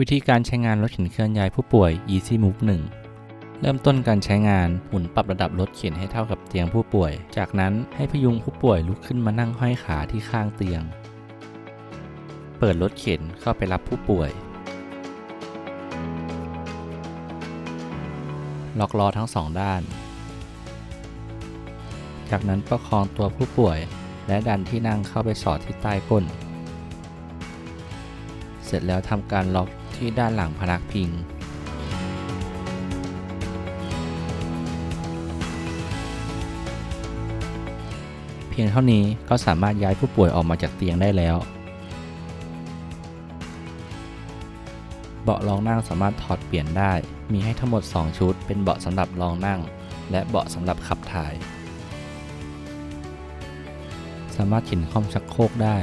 วิธีการใช้งานรถเข็นเคลื่อนย้ายผู้ป่วย Easy Move 1 เริ่มต้นการใช้งานหมุนปรับระดับรถเข็นให้เท่ากับเตียงผู้ป่วย จากนั้นให้พยุงผู้ป่วยลุกขึ้นมานั่งห้อยขาที่ข้างเตียง เปิดรถเข็นเข้าไปรับผู้ป่วย ล็อกล้อทั้งสองด้าน จากนั้นประคองตัวผู้ป่วย และดันที่นั่งเข้าไปสอดที่ใต้ก้นเสร็จแล้วทำการล็อก ที่ด้านหลังพนักพิง เพียงเท่านี้ก็สามารถย้ายผู้ป่วยออกมาจากเตียงได้แล้ว เบาะรองนั่งสามารถถอดเปลี่ยนได้ มีให้ทั้งหมด 2 ชุด เป็นเบาะสำหรับรองนั่ง และเบาะสำหรับขับถ่าย สามารถเข็นคล่อมชักโครกได้